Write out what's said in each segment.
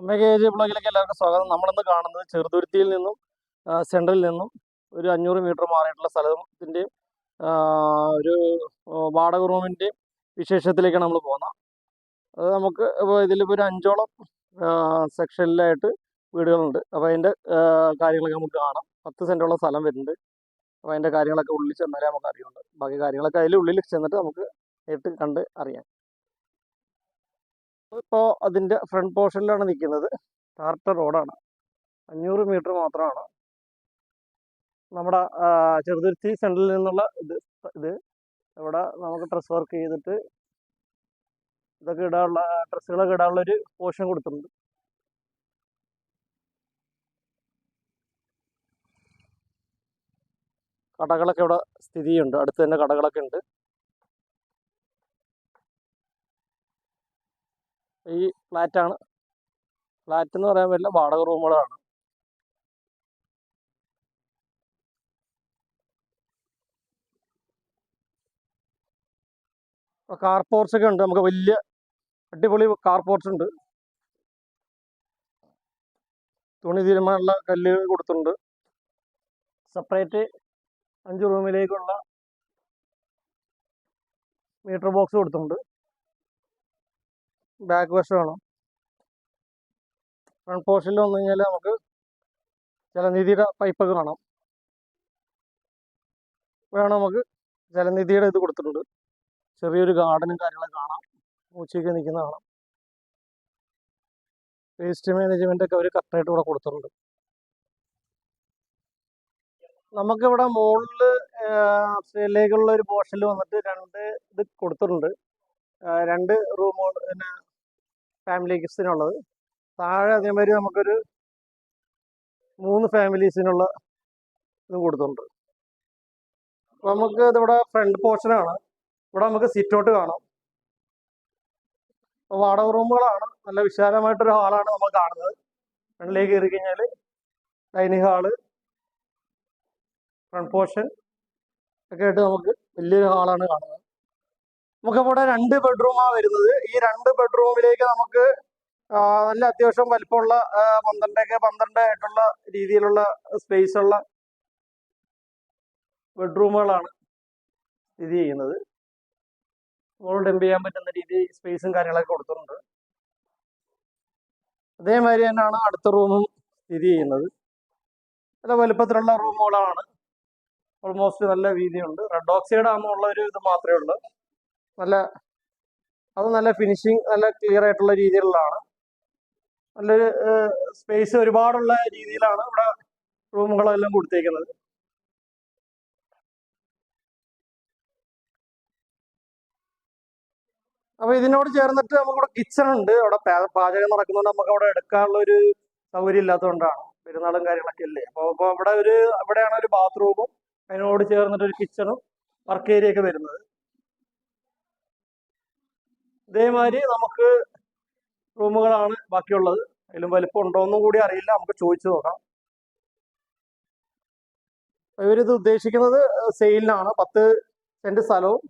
Omega ബ്ലോഗിലേക്ക് എല്ലാവർക്കും സ്വാഗതം. നമ്മളിന്ന് കാണുന്നത് ചെറുതുരുത്തിയിൽ നിന്നും സെൻട്രലിൽ നിന്നും ഒരു അഞ്ഞൂറ് മീറ്റർ മാറിയിട്ടുള്ള സ്ഥലത്തിന്റെയും ഒരു വാടക റൂമിന്റെയും വിശേഷത്തിലേക്കാണ് നമ്മൾ പോകുന്നത്. അത് നമുക്ക് ഇപ്പോൾ ഇതിലിപ്പോൾ ഒരു അഞ്ചോളം സെക്ഷനിലായിട്ട് വീടുകളുണ്ട്. അപ്പോൾ അതിന്റെ കാര്യങ്ങളൊക്കെ നമുക്ക് കാണാം. പത്ത് സെന്റോളം സ്ഥലം വരുന്നുണ്ട്. അപ്പോൾ അതിന്റെ കാര്യങ്ങളൊക്കെ ഉള്ളിൽ ചെന്നാലേ നമുക്ക് അറിയുള്ളൂ. ബാക്കി കാര്യങ്ങളൊക്കെ അതിൽ ഉള്ളിൽ ചെന്നിട്ട് നമുക്ക് നേരിട്ട് കണ്ട് അറിയാം. ഇപ്പോൾ അതിന്റെ ഫ്രണ്ട് പോർഷനിലാണ് നിൽക്കുന്നത് ടാർട്ടർ റോഡാണ് അഞ്ഞൂറ് മീറ്റർ മാത്രമാണ്. നമ്മുടെ ചെറുതുരുത്തി സെൻട്രലിൽ നിന്നുള്ള ഇത് ഇത്. ഇവിടെ നമുക്ക് ഡ്രസ് വർക്ക് ചെയ്തിട്ട് ഇതൊക്കെ ഇടാനുള്ള ഡ്രസ്സുകളൊക്കെ ഇടാനുള്ള ഒരു പോർഷൻ കൊടുത്തിട്ടുണ്ട്. കടകളൊക്കെ ഇവിടെ സ്ഥിതി ചെയ്യുന്നുണ്ട് അടുത്ത് തന്നെ കടകളൊക്കെ ഉണ്ട്. ഈ ഫ്ലാറ്റാണ്. ഫ്ലാറ്റ് എന്ന് പറയാൻ പറ്റില്ല വാടക റൂമുകളാണ്. കാർ പോർട്സ് ഒക്കെ ഉണ്ട്. നമുക്ക് വലിയ അടിപൊളി കാർ പോർട്സ് ഉണ്ട്. തുണി തീരുമാനമുള്ള കല്ല് കൊടുത്തിട്ടുണ്ട്. സെപ്പറേറ്റ് അഞ്ച് റൂമിലേക്കുള്ള മീറ്റർ ബോക്സ് കൊടുത്തിട്ടുണ്ട്. ബാക്ക് വശമാണ് ഫ്രണ്ട് പോർഷനിൽ വന്നു കഴിഞ്ഞാൽ നമുക്ക് ജലനിധിയുടെ പൈപ്പൊക്കെ കാണാം. വേണം നമുക്ക് ജലനിധിയുടെ ഇത് കൊടുത്തിട്ടുണ്ട്. ചെറിയൊരു ഗാർഡനും കാര്യങ്ങളൊക്കെ കാണാം. പൂച്ചയൊക്കെ നിൽക്കുന്ന കാണാം. വേസ്റ്റ് മാനേജ്മെന്റ് ഒക്കെ അവർ കറക്റ്റായിട്ട് ഇവിടെ കൊടുത്തിട്ടുണ്ട്. നമുക്കിവിടെ മുകളിൽ അപ്സ്റ്റേറിലേക്കുള്ള ഒരു പോർഷനിൽ വന്നിട്ട് രണ്ട് ഇത് കൊടുത്തിട്ടുണ്ട്. രണ്ട് റൂമുകൾ പിന്നെ ഫാമിലി കിഡ്സിനുള്ളത് താഴെ അതേമാതിരി നമുക്കൊരു മൂന്ന് ഫാമിലീസിനുള്ള ഇതും കൊടുത്തുണ്ട് അപ്പോൾ നമുക്ക് ഇതിവിടെ ഫ്രണ്ട് പോർഷനാണ് ഇവിടെ നമുക്ക് സിറ്റൗട്ട് കാണാം. അപ്പോൾ വാടക റൂമുകളാണ്. നല്ല വിശാലമായിട്ടൊരു ഹാളാണ് നമ്മൾ കാണുന്നത്. ഫ്രണ്ടിലേക്ക് കയറി കഴിഞ്ഞാൽ ഡൈനിങ് ഹാൾ ഫ്രണ്ട് പോർഷൻ ഒക്കെ ആയിട്ട് നമുക്ക് വലിയൊരു ഹാളാണ് കാണുന്നത്. നമുക്കിപ്പോൾ ഇവിടെ രണ്ട് ബെഡ്റൂമാണ് വരുന്നത്. ഈ രണ്ട് ബെഡ്റൂമിലേക്ക് നമുക്ക് നല്ല അത്യാവശ്യം വലിപ്പമുള്ള പന്ത്രണ്ടൊക്കെ പന്ത്രണ്ട് ആയിട്ടുള്ള രീതിയിലുള്ള സ്പേസ് ഉള്ള ബെഡ്റൂമുകളാണ് സ്ഥിതി ചെയ്യുന്നത്. നമ്മൾ ഡംപ് ചെയ്യാൻ പറ്റുന്ന രീതി സ്പേസും കാര്യങ്ങളൊക്കെ കൊടുത്തിട്ടുണ്ട്. അതേമാതിരി തന്നെയാണ് അടുത്ത റൂമും സ്ഥിതി ചെയ്യുന്നത്. നല്ല വലുപ്പത്തിലുള്ള റൂമുകളാണ് ഓൾമോസ്റ്റ് നല്ല വീതിയുണ്ട്. റെഡ് ഓക്സൈഡ് ആണെന്നുള്ള ഒരു ഇത് മാത്രമേ ഉള്ളൂ. നല്ല അത് നല്ല ഫിനിഷിങ് നല്ല ക്ലിയർ ആയിട്ടുള്ള രീതിയിലുള്ളതാണ്. നല്ലൊരു സ്പേസ് ഒരുപാടുള്ള രീതിയിലാണ് ഇവിടെ റൂമുകളെല്ലാം കൊടുത്തേക്കുന്നത്. അപ്പൊ ഇതിനോട് ചേർന്നിട്ട് നമുക്കിവിടെ കിച്ചൺ ഉണ്ട്. അവിടെ പാചകം നടക്കുന്നതുകൊണ്ട് നമുക്ക് അവിടെ എടുക്കാനുള്ള ഒരു സൗകര്യം ഇല്ലാത്തതുകൊണ്ടാണ്. പെരുന്നാളും കാര്യങ്ങളൊക്കെ അല്ലേ? അപ്പോൾ അപ്പോൾ ഇവിടെ ഒരു ഇവിടെയാണ് ഒരു ബാത്റൂമും അതിനോട് ചേർന്നിട്ട് ഒരു കിച്ചണും വർക്ക് ഏരിയ ഒക്കെ വരുന്നത്. ഇതേമാതിരി നമുക്ക് റൂമുകളാണ് ബാക്കിയുള്ളത്. അതിലും വലിപ്പം ഉണ്ടോയെന്നും കൂടി അറിയില്ല. നമുക്ക് ചോദിച്ചു നോക്കാം. ഇവരിത് ഉദ്ദേശിക്കുന്നത് സെയിലിനാണ്. പത്ത് സെന്റ് സ്ഥലവും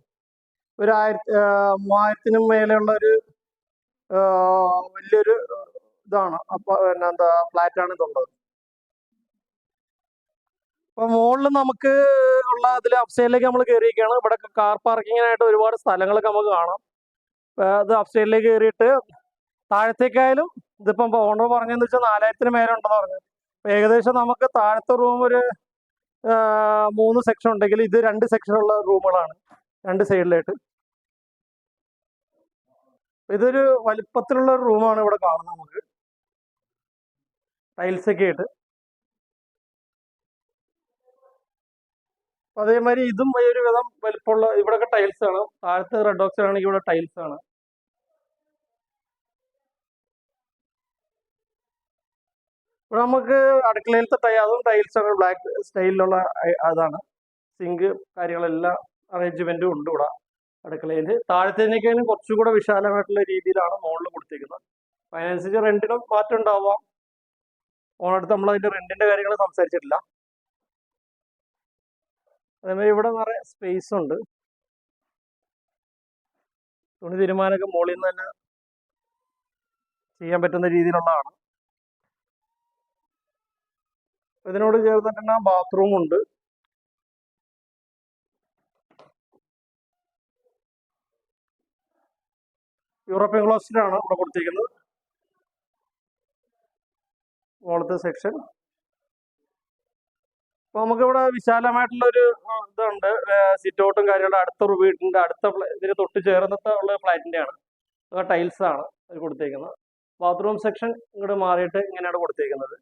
ഒരു ആയിരത്തി മൂവായിരത്തിനും മേലെയുള്ള ഒരു വലിയൊരു ഇതാണ്. അപ്പൊ പിന്നെ എന്താ ഫ്ലാറ്റാണ് ഇതുള്ളത്. അപ്പൊ മുകളിൽ നമുക്ക് ഉള്ള അതിൽ അപ്സൈഡിലേക്ക് നമ്മൾ കയറിയിരിക്കുകയാണ് ഇവിടെ കാർ പാർക്കിങ്ങിനായിട്ട് ഒരുപാട് സ്ഥലങ്ങളൊക്കെ നമുക്ക് കാണാം. അപ്പൊ അത് അപ്സ്റ്റേറിലേക്ക് കയറിയിട്ട് താഴത്തേക്കായാലും ഇതിപ്പം ഓണർ പറഞ്ഞതെന്ന് വെച്ചാൽ നാലായിരത്തിന് മേലെ ഉണ്ടെന്ന് പറഞ്ഞു ഏകദേശം നമുക്ക് താഴത്തെ റൂം ഒരു മൂന്ന് സെക്ഷൻ ഉണ്ടെങ്കിൽ ഇത് രണ്ട് സെക്ഷനുള്ള റൂമുകളാണ് രണ്ട് സൈഡിലായിട്ട് ഇതൊരു വലിപ്പത്തിലുള്ള ഒരു റൂമാണ് ഇവിടെ കാണുന്നത് നമുക്ക്. ടൈൽസ് ഒക്കെ ആയിട്ട്. അതേമാതിരി ഇതും ഒരു വിധം വലിപ്പമുള്ള ഇവിടെയൊക്കെ ടൈൽസ് ആണ്. താഴത്ത് റെഡ് ഓക്സൈഡ് ആണെങ്കിൽ ഇവിടെ ടൈൽസ് ആണ്. ഇവിടെ നമുക്ക് അടുക്കളയിലത്തെ ടൈ അതും ടൈൽസ് ആണ് ബ്ലാക്ക് സ്റ്റൈലിലുള്ള അതാണ്. സിങ്ക് കാര്യങ്ങളെല്ലാം അറേഞ്ച്മെന്റും ഉണ്ട് ഇവിടെ അടുക്കളയിൽ താഴത്തേനേക്കാളും കുറച്ചും കൂടെ വിശാലമായിട്ടുള്ള രീതിയിലാണ് മുകളിൽ കൊടുത്തിരിക്കുന്നത്. അപ്പൊ അതിനനുസരിച്ച് റെന്റിനും മാറ്റം ഉണ്ടാവാം. ഓണടുത്ത് നമ്മൾ അതിന്റെ റെന്റിന്റെ കാര്യങ്ങൾ സംസാരിച്ചിട്ടില്ല. അതേമാതിരി ഇവിടെ നിറയെ സ്പേസ് ഉണ്ട്. തുണി തീരുമാനമൊക്കെ മുകളിൽ നിന്ന് തന്നെ ചെയ്യാൻ പറ്റുന്ന രീതിയിലുള്ളതാണ്. ഇതിനോട് ചേർന്നിട്ടുണ്ട് ബാത്റൂം ഉണ്ട്. യൂറോപ്യൻ ക്ലോസിലാണ് ഇവിടെ കൊടുത്തിരിക്കുന്നത്. മുകളത്തെ സെക്ഷൻ അപ്പൊ നമുക്കിവിടെ വിശാലമായിട്ടുള്ള ഒരു ഇതുണ്ട്. സിറ്റ് ഔട്ടും കാര്യങ്ങളും അടുത്ത ഒരു വീടിന്റെ അടുത്ത ഇതിന് തൊട്ട് ചേർന്നിട്ട് ഉള്ള ഫ്ലാറ്റിന്റെ ആണ് ടൈൽസ് ആണ് കൊടുത്തേക്കുന്നത് ബാത്റൂം സെക്ഷൻ ഇങ്ങോട്ട് മാറിയിട്ട് ഇങ്ങനെയാണ് കൊടുത്തേക്കുന്നത്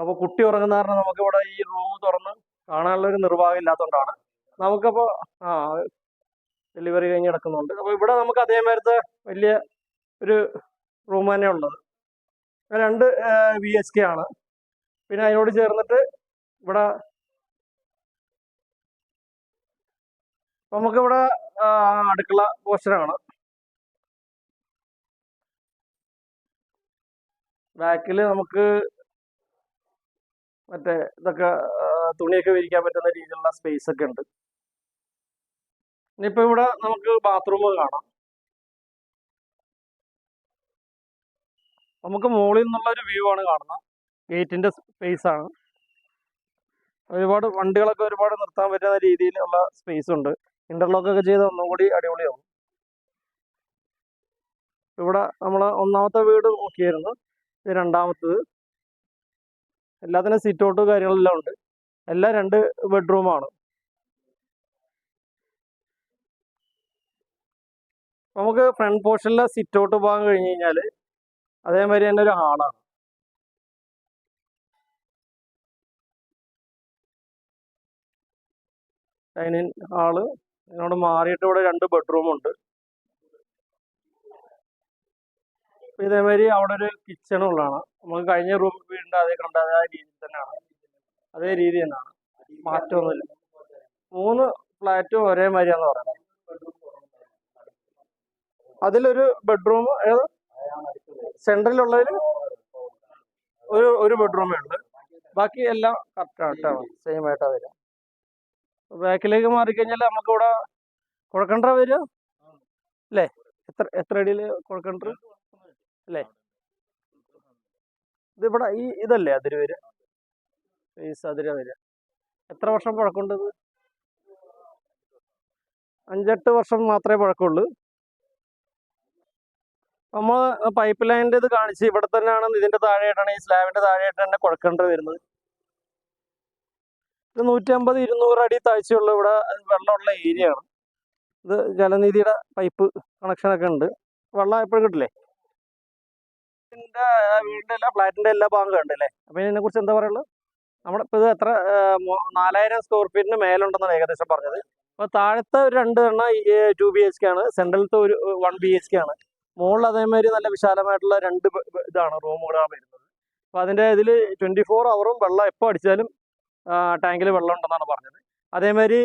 അപ്പോൾ കുട്ടി ഉറങ്ങുന്ന കാരണം നമുക്കിവിടെ ഈ റൂം തുറന്ന് കാണാനുള്ള ഒരു നിർവാഹം ഇല്ലാത്തതുകൊണ്ടാണ് നമുക്കപ്പോൾ ആ ഡെലിവറി കഴിഞ്ഞ് കിടക്കുന്നുണ്ട്. അപ്പോൾ ഇവിടെ നമുക്ക് അതേമാരത്തെ വലിയ ഒരു റൂം തന്നെ ഉള്ളത്. രണ്ട് വി എച്ച് കെ ആണ്. പിന്നെ അതിനോട് ചേർന്നിട്ട് ഇവിടെ അപ്പൊ നമുക്കിവിടെ അടുക്കള പോസ്റ്ററാണ്. ബാക്കിൽ നമുക്ക് മറ്റേ ഇതൊക്കെ തുണിയൊക്കെ വിരിക്കാൻ പറ്റുന്ന രീതിയിലുള്ള സ്പേസ് ഒക്കെ ഉണ്ട്. ഇനിയിപ്പോ ഇവിടെ നമുക്ക് ബാത്റൂം കാണാം. നമുക്ക് മുകളിൽ നിന്നുള്ള ഒരു വ്യൂ ആണ് കാണുന്നത്. ഗേറ്റിന്റെ സ്പേസ് ആണ്. ഒരുപാട് വണ്ടികളൊക്കെ ഒരുപാട് നിർത്താൻ പറ്റുന്ന രീതിയിലുള്ള സ്പേസ് ഉണ്ട്. ഇന്റർലോക്ക് ഒക്കെ ചെയ്ത് ഒന്നും കൂടി അടിപൊളിയാവും. ഇവിടെ നമ്മൾ ഒന്നാമത്തെ വീട് നോക്കിയായിരുന്നു ഇത് രണ്ടാമത്തത്. എല്ലാത്തിനും സിറ്റ് ഔട്ട് കാര്യങ്ങളെല്ലാം ഉണ്ട്. എല്ലാം രണ്ട് ബെഡ്റൂമാണ് നമുക്ക് ഫ്രണ്ട് പോർഷനിലെ സിറ്റ് ഔട്ട് പോകാൻ കഴിഞ്ഞ് കഴിഞ്ഞാൽ അതേമാതിരി തന്നെ ഒരു ഹാളാണ് ഡൈനിങ് ഹാൾ അതിനോട് മാറിയിട്ട് ഇവിടെ രണ്ട് ബെഡ്റൂം ഉണ്ട് ഇപ്പൊ ഇതേമാതിരി അവിടെ ഒരു കിച്ചണും ഉള്ളതാണ്. നമുക്ക് കഴിഞ്ഞ റൂം വീടിന്റെ അതേ കണ്ട അതേ രീതിയിൽ തന്നെയാണ്. അതേ രീതി തന്നെയാണ്. മാറ്റമൊന്നുമില്ല. മൂന്ന് ഫ്ലാറ്റും ഒരേ മാതിരിയാന്ന് പറയുന്നത് അതിലൊരു ബെഡ്റൂം ഏത്? സെൻട്രലുള്ളതിൽ ഒരു ഒരു ബെഡ്റൂമേ ഉണ്ട്. ബാക്കി എല്ലാം കറക്റ്റായിട്ടാണ് സെയിം ആയിട്ടാണ് വരിക. ബാക്കിലേക്ക് മാറിക്കഴിഞ്ഞാൽ നമുക്കിവിടെ കുഴക്കണ്ട വരിക? അല്ലേ? എത്ര എത്ര അടിയിൽ കുഴക്കണ്ട അല്ലേ? ഇതിവിടെ ഈ ഇതല്ലേ അതിര് വരിക ഈ സതിര വരിക എത്ര വർഷം പഴക്കമുണ്ട് അഞ്ചെട്ട് വർഷം മാത്രമേ പഴക്കമുള്ളൂ. നമ്മൾ പൈപ്പ് ലൈനിന്റെ ഇത് കാണിച്ച് ഇവിടെ തന്നെയാണ് ഇതിന്റെ താഴെയായിട്ടാണ് ഈ സ്ലാബിന്റെ താഴെയായിട്ട് തന്നെ കുഴക്കേണ്ടത് വരുന്നത്. ഇത് നൂറ്റമ്പത് ഇരുന്നൂറ് അടി താഴ്ചയുള്ള ഇവിടെ വെള്ളമുള്ള ഏരിയ ആണ് ഇത് ജലനിധിയുടെ പൈപ്പ് കണക്ഷനൊക്കെ ഉണ്ട്. വെള്ളം എപ്പോഴും കിട്ടില്ലേ? ഇതിന്റെ വീടിന്റെ എല്ലാ ഫ്ലാറ്റിന്റെ എല്ലാ ഭാഗം കണ്ടില്ലേ? അപ്പൊ ഇതിനെ കുറിച്ച് എന്താ പറയുള്ളത് നമ്മുടെ ഇപ്പൊ ഇത് എത്ര നാലായിരം സ്ക്വയർ ഫീറ്റിന് മേലുണ്ടെന്നാണ് ഏകദേശം പറഞ്ഞത്. അപ്പൊ താഴത്തെ ഒരു രണ്ട് എണ്ണ ടു ബി എച്ച് കെ ആണ്. സെൻട്രലത്തെ ഒരു വൺ ബി എച്ച് കെ ആണ്. മുകളിൽ അതേമാതിരി നല്ല വിശാലമായിട്ടുള്ള രണ്ട് ഇതാണ് റൂമുകളാണ് വരുന്നത്. അപ്പൊ അതിന്റെ ഇതിൽ ട്വന്റി ഫോർ അവറും വെള്ളം എപ്പോൾ അടിച്ചാലും ടാങ്കിൽ വെള്ളം ഉണ്ടെന്നാണ് പറഞ്ഞത്. അതേമാതിരി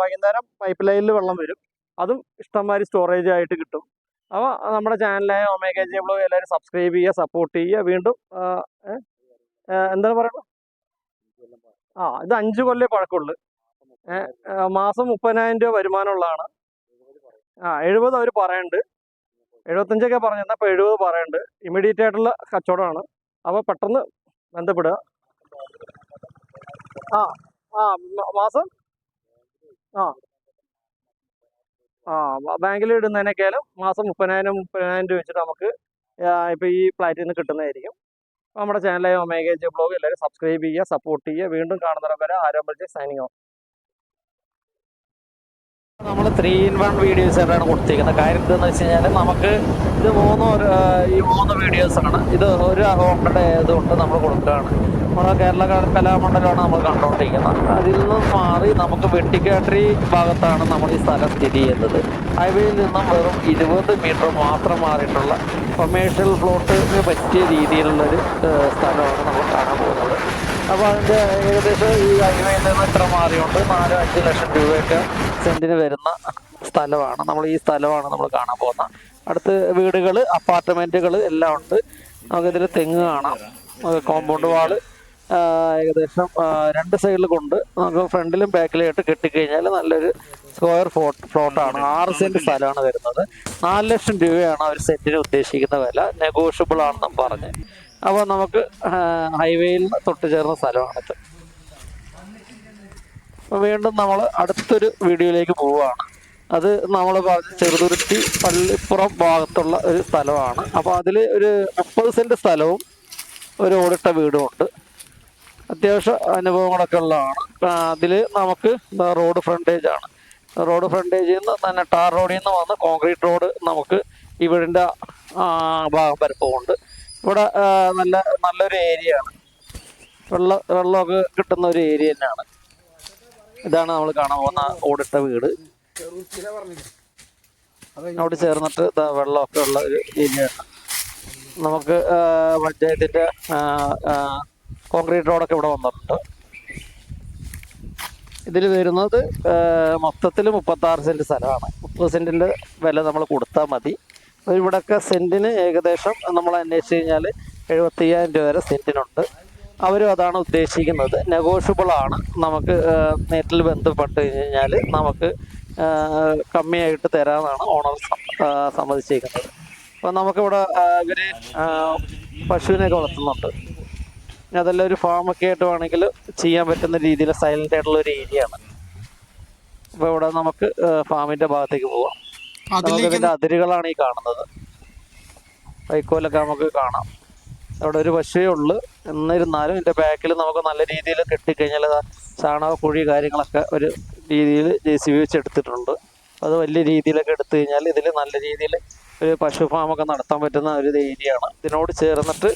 വൈകുന്നേരം പൈപ്പ് ലൈനിൽ വെള്ളം വരും. അതും ഇഷ്ടംമാതിരി സ്റ്റോറേജ് ആയിട്ട് കിട്ടും. അപ്പോൾ നമ്മുടെ ചാനലായ ഒമേഗ ജി ബ്ലോഗ് എല്ലാവരും സബ്സ്ക്രൈബ് ചെയ്യുക സപ്പോർട്ട് ചെയ്യുക. വീണ്ടും എന്താണ് പറയുന്നത്? ആ ഇത് അഞ്ച് കൊല്ലേ പഴക്കമുള്ളു. മാസം മുപ്പതിനായിരം രൂപ വരുമാനമുള്ളതാണ്. ആ എഴുപത് അവർ പറയുന്നുണ്ട് എഴുപത്തഞ്ചൊക്കെ പറഞ്ഞിരുന്നത് അപ്പോൾ എഴുപത് പറയുന്നുണ്ട് ഇമ്മീഡിയറ്റ് ആയിട്ടുള്ള കച്ചവടമാണ്. അപ്പോൾ പെട്ടെന്ന് ബന്ധപ്പെടുക. ആ ആ മാസം? ആ. ആ ബാങ്കിൽ ഇടുന്നതിനേക്കാളും മാസം മുപ്പതിനായിരം മുപ്പതിനായിരം രൂപ വെച്ചിട്ട് നമുക്ക് ഇപ്പോൾ ഇപ്പൊ ഈ ഫ്ലാറ്റിൽ നിന്ന് കിട്ടുന്നതായിരിക്കും. നമ്മുടെ ചാനലായ ഒമേഗ ജെ ബ്ലോഗ് എല്ലാവരും സബ്സ്ക്രൈബ് ചെയ്യുക സപ്പോർട്ട് ചെയ്യുക. വീണ്ടും കാണുന്നവരെ വരെ ആരോഗ്യ സൈനിങ് ഓഫ്. നമ്മൾ ത്രീ ഇൻ വൺ വീഡിയോസ് ആയിട്ടാണ് കൊടുത്തിരിക്കുന്നത്. കാര്യം എന്താണെന്ന് വെച്ച് കഴിഞ്ഞാൽ നമുക്ക് ഇത് മൂന്ന് ഈ മൂന്ന് വീഡിയോസ് ആണ്. ഇത് ഒരു ഹോണ്ടയുടെ ഇതുകൊണ്ട് നമ്മൾ കൊടുക്കുകയാണ്. നമ്മുടെ കേരള കലാമണ്ഡലമാണ് നമ്മൾ കണ്ടുകൊണ്ടിരിക്കുന്നത് അതിൽ നിന്ന് മാറി നമുക്ക് വെട്ടിക്കാട്ടറി ഭാഗത്താണ് നമ്മൾ ഈ സ്ഥലം സ്ഥിതി ചെയ്യുന്നത്. ഹൈവേയിൽ നിന്നും വെറും ഇരുപത് മീറ്റർ മാത്രം മാറിയിട്ടുള്ള കൊമേഴ്ഷ്യൽ പ്ലോട്ടിന് പറ്റിയ രീതിയിലുള്ളൊരു സ്ഥലമാണ് നമ്മൾ കാണാൻ പോകുന്നത്. അപ്പോൾ അതിന്റെ ഏകദേശം ഈ ഹൈവേയിൽ നിന്ന് ഇത്ര മാറിയുണ്ട്. നാല് അഞ്ച് ലക്ഷം രൂപയൊക്കെ സെന്റിന് വരുന്ന സ്ഥലമാണ്. നമ്മൾ ഈ സ്ഥലമാണ് നമ്മൾ കാണാൻ പോകുന്ന അടുത്ത് വീടുകൾ അപ്പാർട്ട്മെന്റുകൾ എല്ലാം ഉണ്ട്. നമുക്കിതിൽ തെങ്ങ് കാണാം. കോമ്പൗണ്ട് വാൾ ഏകദേശം രണ്ട് സൈഡിൽ കൊണ്ട് നമുക്ക് ഫ്രണ്ടിലും ബാക്കിലായിട്ട് കെട്ടിക്കഴിഞ്ഞാൽ നല്ലൊരു സ്ക്വയർ ഫ്ലോട്ട് ഫ്ലോട്ടാണ് ആറ് സെന്റ് സ്ഥലമാണ് വരുന്നത്. നാല് ലക്ഷം രൂപയാണ് അവർ സെന്റിന് ഉദ്ദേശിക്കുന്ന വില. നെഗോഷ്യബിൾ ആണെന്നും പറഞ്ഞ്. അപ്പോൾ നമുക്ക് ഹൈവേയിൽ തൊട്ട് ചേർന്ന സ്ഥലമാണത് വീണ്ടും നമ്മൾ അടുത്തൊരു വീഡിയോയിലേക്ക് പോവുകയാണ്. അത് നമ്മൾ പറഞ്ഞ ചെറുതുരുത്തി പള്ളിപ്പുറം ഭാഗത്തുള്ള ഒരു സ്ഥലമാണ്. അപ്പോൾ അതിൽ ഒരു മുപ്പത് സെന്റ് സ്ഥലവും ഒരു ഓടിട്ട വീടുമുണ്ട് അത്യാവശ്യ അനുഭവങ്ങളൊക്കെ ഉള്ളതാണ്. അതിൽ നമുക്ക് റോഡ് ഫ്രണ്ടേജ് ആണ്. റോഡ് ഫ്രണ്ടേജിൽ നിന്ന് തന്നെ ടാർ റോഡിൽ നിന്ന് വന്ന് കോൺക്രീറ്റ് റോഡ് നമുക്ക് ഈ വീടിന്റെ ഭാഗം വരെ ഇവിടെ നല്ല നല്ലൊരു ഏരിയ ആണ്. വെള്ള വെള്ളമൊക്കെ കിട്ടുന്ന ഒരു ഏരിയ തന്നെയാണ്. ഇതാണ് നമ്മൾ കാണാൻ പോകുന്ന ഓടിട്ട വീട്. അവിടെ ചേർന്നിട്ട് വെള്ളമൊക്കെ ഉള്ള ഒരു ഏരിയ നമുക്ക് പഞ്ചായത്തിന്റെ കോൺക്രീറ്റ് റോഡൊക്കെ ഇവിടെ വന്നിട്ടുണ്ട്. ഇതിൽ വരുന്നത് മൊത്തത്തിൽ മുപ്പത്തി ആറ് സെന്റ് സ്ഥലമാണ്. മുപ്പത് സെന്റിന്റെ വില നമ്മൾ കൊടുത്താൽ മതി. ഇവിടെയൊക്കെ സെന്റിന് ഏകദേശം നമ്മൾ അന്വേഷിച്ച് കഴിഞ്ഞാൽ എഴുപത്തി അയ്യായിരം രൂപ വരെ സെന്റിനുണ്ട്. അവരും അതാണ് ഉദ്ദേശിക്കുന്നത്. നെഗോഷ്യബിൾ ആണ്. നമുക്ക് നേരിൽ ബന്ധപ്പെട്ട് കഴിഞ്ഞാൽ നമുക്ക് കമ്മിയായിട്ട് തരാമെന്നാണ് ഓണർ സമ്മതിച്ചേക്കുന്നത്. അപ്പോൾ നമുക്കിവിടെ ഇവരെ പശുവിനെയൊക്കെ വളർത്തുന്നുണ്ട്. അതെല്ലാം ഒരു ഫാമൊക്കെ ആയിട്ട് വേണമെങ്കിൽ ചെയ്യാൻ പറ്റുന്ന രീതിയിൽ സൈലന്റ് ആയിട്ടുള്ള ഒരു ഏരിയ ആണ് അപ്പോൾ ഇവിടെ നമുക്ക് ഫാമിന്റെ ഭാഗത്തേക്ക് പോവാം. നമുക്ക് അതിരുകളാണ് ഈ കാണുന്നത്. വൈക്കോലൊക്കെ നമുക്ക് കാണാം. അവിടെ ഒരു പശുവേ ഉള്ളു. എന്നിരുന്നാലും ഇതിന്റെ ബാക്കിൽ നമുക്ക് നല്ല രീതിയിൽ കെട്ടിക്കഴിഞ്ഞാൽ ചാണക കുഴി കാര്യങ്ങളൊക്കെ ഒരു രീതിയിൽ ജെ സി ബി വെച്ച് എടുത്തിട്ടുണ്ട്. അത് വലിയ രീതിയിലൊക്കെ എടുത്തു കഴിഞ്ഞാൽ ഇതിൽ നല്ല രീതിയിൽ ഒരു പശു ഫാമൊക്കെ നടത്താൻ പറ്റുന്ന ഒരു ഏരിയയാണ്. ആണ് ഇതിനോട് ചേർന്നിട്ട്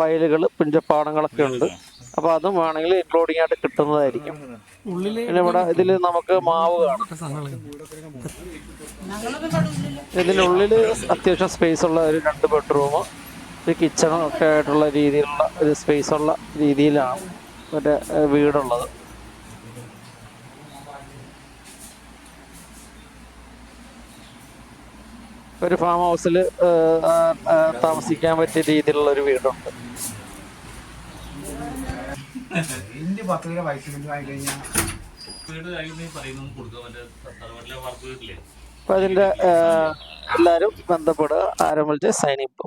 വയലുകൾ പുഞ്ചപ്പാടങ്ങളൊക്കെ ഉണ്ട്. അപ്പോൾ അതും വേണമെങ്കിൽ ഇൻക്ലൂഡിംഗ് ആയിട്ട് കിട്ടുന്നതായിരിക്കും. പിന്നെ ഇവിടെ ഇതിൽ നമുക്ക് മാവ് കാണാം. ഇതിനുള്ളിൽ അത്യാവശ്യം സ്പേസ് ഉള്ള ഒരു രണ്ട് ബെഡ്റൂം ഒരു കിച്ചണും ഒക്കെ ആയിട്ടുള്ള രീതിയിലുള്ള ഒരു സ്പേസ് ഉള്ള രീതിയിലാണ് മറ്റേ വീടുള്ളത്. ഒരു ഫാം ഹൗസിൽ താമസിക്കാൻ പറ്റിയ രീതിയിലുള്ള ഒരു വീടുണ്ട് ഇന്ത്യ പത്ത് രൂപ പൈസ ആയി കഴിഞ്ഞാൽ വീട് കഴിഞ്ഞ് പറയുന്നത് പത്ത് മറ്റേ തറവാട്ടിലെ വാർപ്പ് വീട്ടിലെ. അപ്പൊ അതിന്റെ എല്ലാരും ബന്ധപ്പെടുക ആരംഭിച്ച് സൈനിപ്പ്